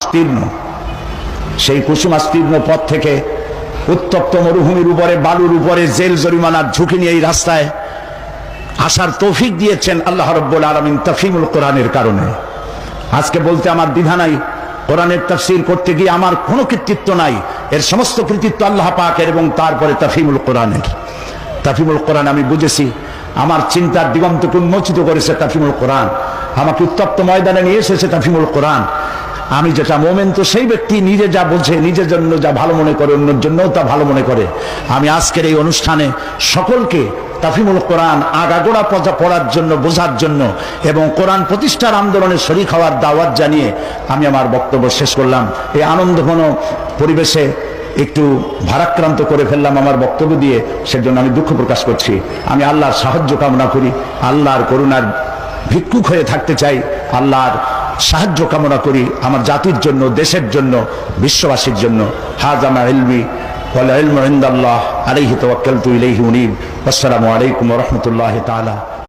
তীর্ণ সেই কুসুমাস্তীর্ণ পথ থেকে উত্তপ্ত মরুভূমির উপরে, বালুর উপরে জেল জরিমানার ঝুঁকি নিয়ে এই রাস্তায় আসার তৌফিক দিয়েছেন আল্লাহ রব্বুল আলমিন তফিমুল কোরআনের কারণে। আজকে বলতে আমার দ্বিধা নাই, কোরআনের তফসির করতে গিয়ে আমার কোনো কৃতিত্ব নাই। এর সমস্ত কৃতিত্ব আল্লাহ পাকের এবং তারপরে তফিমুল কোরআনের। তাফিমুল কোরআন আমি বুঝেছি, আমার চিন্তার দিগন্তকে উন্মোচিত করেছে তাফিমুল কোরআন, আমাকে উত্তপ্ত ময়দানে নিয়ে এসেছে তাফিমুল কোরআন। আমি যেটা মোমেন, তো সেই ব্যক্তি নিজে যা বোঝে নিজের জন্য যা ভালো মনে করে, অন্যের জন্যও তা ভালো মনে করে। আমি আজকের এই অনুষ্ঠানে সকলকে তাফিমুল কোরআন আগাগোড়া পচা পড়ার জন্য, বোঝার জন্য এবং কোরআন প্রতিষ্ঠার আন্দোলনে শরিক হওয়ার দাওয়াত জানিয়ে আমি আমার বক্তব্য শেষ করলাম। এই আনন্দঘন পরিবেশে একটু ভারাক্রান্ত করে ফেললাম আমার বক্তব্য দিয়ে, সেজন্য আমি দুঃখ প্রকাশ করছি। আমি আল্লাহর সাহায্য কামনা করি, আল্লাহর করুণার ভিক্ষুক হয়ে থাকতে চাই, আল্লাহর সাহায্য কামনা করি আমার জাতির জন্য, দেশের জন্য, বিশ্ববাসীর জন্য। হাজামা ওয়াল ইলমু ইনদাল্লাহ আলাইহি তাওয়াক্কালতু ইলাইহি উনীব আসসালামু আলাইকুম রহমতুল্লাহ তালা